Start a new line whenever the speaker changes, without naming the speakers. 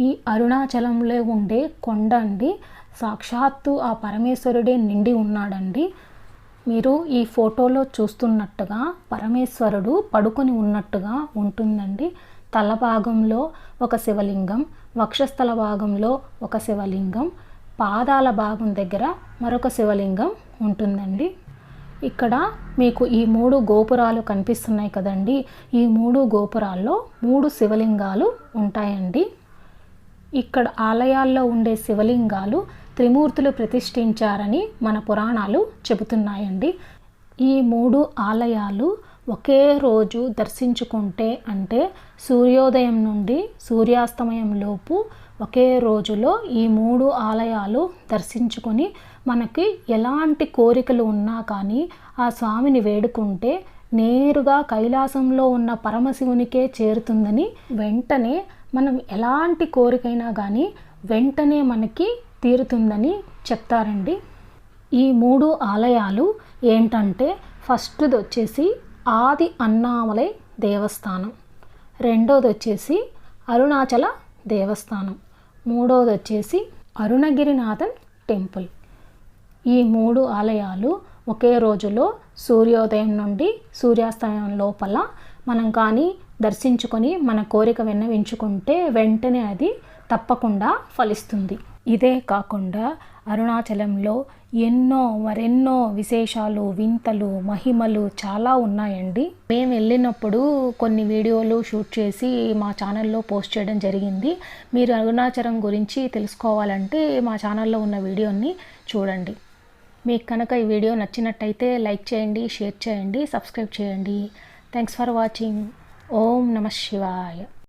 ఈ అరుణాచలంలో ఉండే కొండ అండి సాక్షాత్తు ఆ పరమేశ్వరుడే నిండి ఉన్నాడండి. మీరు ఈ ఫోటోలో చూస్తున్నట్టుగా పరమేశ్వరుడు పడుకొని ఉన్నట్టుగా ఉంటుందండి. తల భాగంలో ఒక శివలింగం వక్షస్థల భాగంలో ఒక శివలింగం పాదాల భాగం దగ్గర మరొక శివలింగం ఉంటుందండి. ఇక్కడ మీకు ఈ మూడు గోపురాలు కనిపిస్తున్నాయి కదండి. ఈ మూడు గోపురాల్లో మూడు శివలింగాలు ఉంటాయండి. ఇక్కడ ఆలయాల్లో ఉండే శివలింగాలు త్రిమూర్తులు ప్రతిష్ఠించారని మన పురాణాలు చెబుతున్నాయండి. ఈ మూడు ఆలయాలు ఒకే రోజు దర్శించుకుంటే అంటే సూర్యోదయం నుండి సూర్యాస్తమయం లోపు ఒకే రోజులో ఈ మూడు ఆలయాలు దర్శించుకొని మనకి ఎలాంటి కోరికలు ఉన్నా కానీ ఆ స్వామిని వేడుకుంటే నేరుగా కైలాసంలో ఉన్న పరమశివునికే చేరుతుందని వెంటనే మనం ఎలాంటి కోరికైనా కానీ వెంటనే మనకి తీరుతుందని చెప్తారండి. ఈ మూడు ఆలయాలు ఏంటంటే ఫస్ట్ది వచ్చేసి ఆది అన్నామలై దేవస్థానం రెండోది వచ్చేసి అరుణాచల దేవస్థానం మూడోది వచ్చేసి అరుణగిరినాథన్ టెంపుల్. ఈ మూడు ఆలయాలు ఒకే రోజులో సూర్యోదయం నుండి సూర్యాస్తమయం లోపల మనం కానీ దర్శించుకొని మన కోరిక విన్నవించుకుంటే వెంటనే అది తప్పకుండా ఫలిస్తుంది. ఇదే కాకుండా అరుణాచలంలో ఎన్నో మరెన్నో విశేషాలు వింతలు మహిమలు చాలా ఉన్నాయండి. మేము వెళ్ళినప్పుడు కొన్ని వీడియోలు షూట్ చేసి మా ఛానల్లో పోస్ట్ చేయడం జరిగింది. మీరు అరుణాచలం గురించి తెలుసుకోవాలంటే మా ఛానల్లో ఉన్న వీడియోని చూడండి. మీకు కనుక ఈ వీడియో నచ్చినట్టయితే లైక్ చేయండి షేర్ చేయండి సబ్స్క్రైబ్ చేయండి. Thanks for watching. ఓం నమ శివాయ